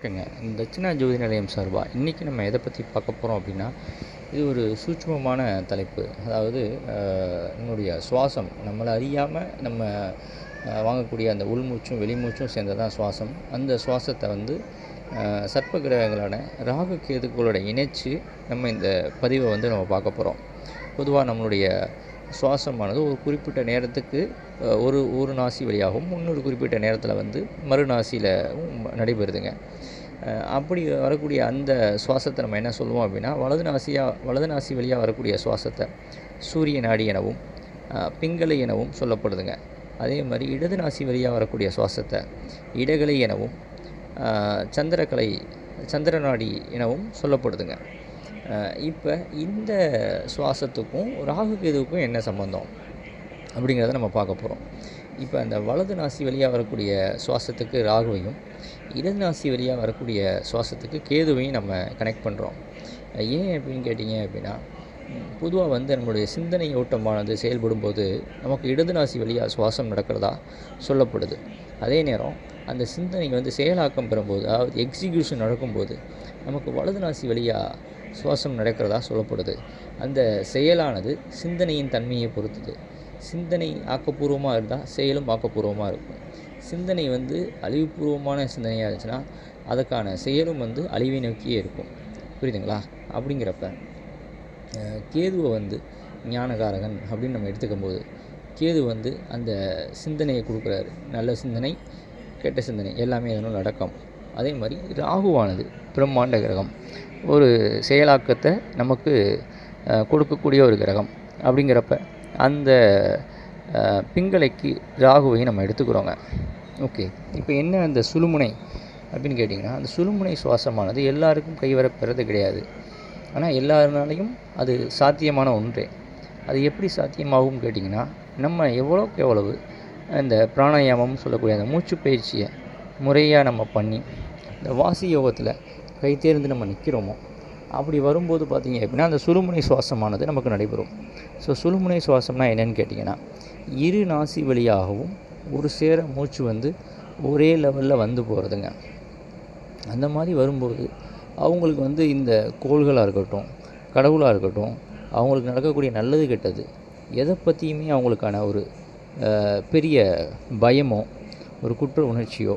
வணக்கங்க தட்சிணா ஜோதி நிலையம் சார்பாக இன்றைக்கி நம்ம எதை பற்றி பார்க்க போகிறோம் அப்படின்னா இது ஒரு சூட்சமமான தலைப்பு. அதாவது என்னுடைய சுவாசம். நம்மளை அறியாமல் நம்ம வாங்கக்கூடிய அந்த உள்மூச்சும் வெளிமூச்சும் சேர்ந்ததான் சுவாசம். அந்த சுவாசத்தை வந்து சர்ப்ப கிரகங்களான ராகு கேதுக்களோட இணைச்சு நம்ம இந்த பதிவை வந்து நம்ம பார்க்க போகிறோம் பொதுவாக நம்மளுடைய சுவாசமானது ஒரு குறிப்பிட்ட நேரத்துக்கு ஒரு ஒரு நாசி வழியாகவும் இன்னொரு குறிப்பிட்ட நேரத்தில் வந்து மறுநாசியில் நடைபெறுதுங்க. அப்படி வரக்கூடிய அந்த சுவாசத்தை நம்ம என்ன சொல்லுவோம் அப்படின்னா வலது நாசியாக வலது நாசி வழியாக வரக்கூடிய சுவாசத்தை சூரிய நாடி எனவும் பிங்களை எனவும் சொல்லப்படுதுங்க. அதே மாதிரி இடது நாசி வழியாக வரக்கூடிய சுவாசத்தை இடகலை எனவும் சந்திரக்கலை சந்திர நாடி எனவும் சொல்லப்படுதுங்க. இப்போ இந்த சுவாசத்துக்கும் ராகு கேதுவுக்கும் என்ன சம்பந்தம்? அப்படிங்கிறத நம்ம பார்க்க போகிறோம் இப்போ அந்த வலது நாசி வழியாக வரக்கூடிய சுவாசத்துக்கு ராகுவையும் இடது நாசி வழியாக வரக்கூடிய சுவாசத்துக்கு கேதுவையும் நம்ம கனெக்ட் பண்ணுறோம் ஏன் அப்படின்னு கேட்டிங்க அப்படின்னா பொதுவாக வந்து நம்மளுடைய சிந்தனை ஓட்டமானது செயல்படும் போது நமக்கு இடது நாசி வழியாக சுவாசம் நடக்கிறதா சொல்லப்படுது. அதே நேரம் அந்த சிந்தனை வந்து செயலாக்கம் பெறும்போது அதாவது எக்ஸிக்யூஷன் நடக்கும்போது நமக்கு வலது நாசி வழியாக சுவாசம் நடக்கிறதா சொல்லப்படுது. அந்த செயலானது சிந்தனையின் தன்மையை பொறுத்தது. சிந்தனை ஆக்கப்பூர்வமாக இருந்தால் செயலும் ஆக்கப்பூர்வமாக இருக்கும். சிந்தனை வந்து அழிவுபூர்வமான சிந்தனையாக இருந்துச்சுன்னா அதுக்கான செயலும் வந்து அழிவை நோக்கியே இருக்கும். புரியுதுங்களா? அப்படிங்கிறப்ப கேதுவை வந்து ஞானகாரகன் அப்படின்னு நம்ம எடுத்துக்கும் போது கேது வந்து அந்த சிந்தனையை கொடுக்குறாரு. நல்ல சிந்தனை கெட்ட சிந்தனை எல்லாமே அதனால் அடக்கம். அதே மாதிரி ராகுவானது பிரம்மாண்ட கிரகம். ஒரு செயலாக்கத்தை நமக்கு கொடுக்கக்கூடிய ஒரு கிரகம் அப்படிங்கிறப்ப அந்த பிங்கலைக்கு பிங்களைக்கு ராகுவை நம்ம எடுத்துக்கிறோங்க. ஓகே. இப்போ என்ன அந்த சுழுமுனை அப்படின்னு கேட்டிங்கன்னா அந்த சுழுமுனை சுவாசமானது எல்லாருக்கும் கைவரப்பெறது கிடையாது. ஆனால் எல்லாருனாலையும் அது சாத்தியமான ஒன்றே. அது எப்படி சாத்தியமாகும் கேட்டிங்கன்னா நம்ம எவ்வளோக்கு எவ்வளவு அந்த பிராணாயாமம் சொல்லக்கூடிய அந்த மூச்சு பயிற்சியை முறையாக நம்ம பண்ணி இந்த வாசி யோகத்தில் கை தேர்ந்து நம்ம நிற்கிறோமோ அப்படி வரும்போது பார்த்தீங்க அப்படின்னா அந்த சுழுமுனை சுவாசமானது நமக்கு நடைபெறும். ஸோ சுழுமுனை சுவாசம்னா என்னென்னு கேட்டிங்கன்னா இரு நாசி வழியாகவும் ஒரு சேர மூச்சு வந்து ஒரே லெவலில் வந்து போகிறதுங்க அந்த மாதிரி வரும்போது அவங்களுக்கு வந்து இந்த கோள்களாக இருக்கட்டும் கடவுளாக இருக்கட்டும் அவங்களுக்கு நடக்கக்கூடிய நல்லது கெட்டது எதை பற்றியுமே அவங்களுக்கான ஒரு பெரிய பயமோ ஒரு குற்ற உணர்ச்சியோ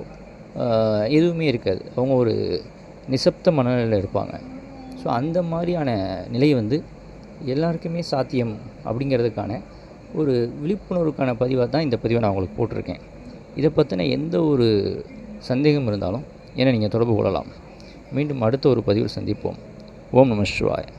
எதுவுமே இருக்காது. அவங்க ஒரு நிசப்த மனநிலையில் இருப்பாங்க. ஸோ அந்த மாதிரியான நிலை வந்து எல்லாருக்குமே சாத்தியம் அப்படிங்கிறதுக்கான ஒரு விழிப்புணர்வுக்கான பதிவாக தான் இந்த பதிவை நான் உங்களுக்கு போட்டிருக்கேன். இதை பற்றின எந்த ஒரு சந்தேகம் இருந்தாலும் என்னை நீங்கள் தொடர்பு கொள்ளலாம். மீண்டும் அடுத்த ஒரு பதிவில் சந்திப்போம். ஓம் நம சிவாய்.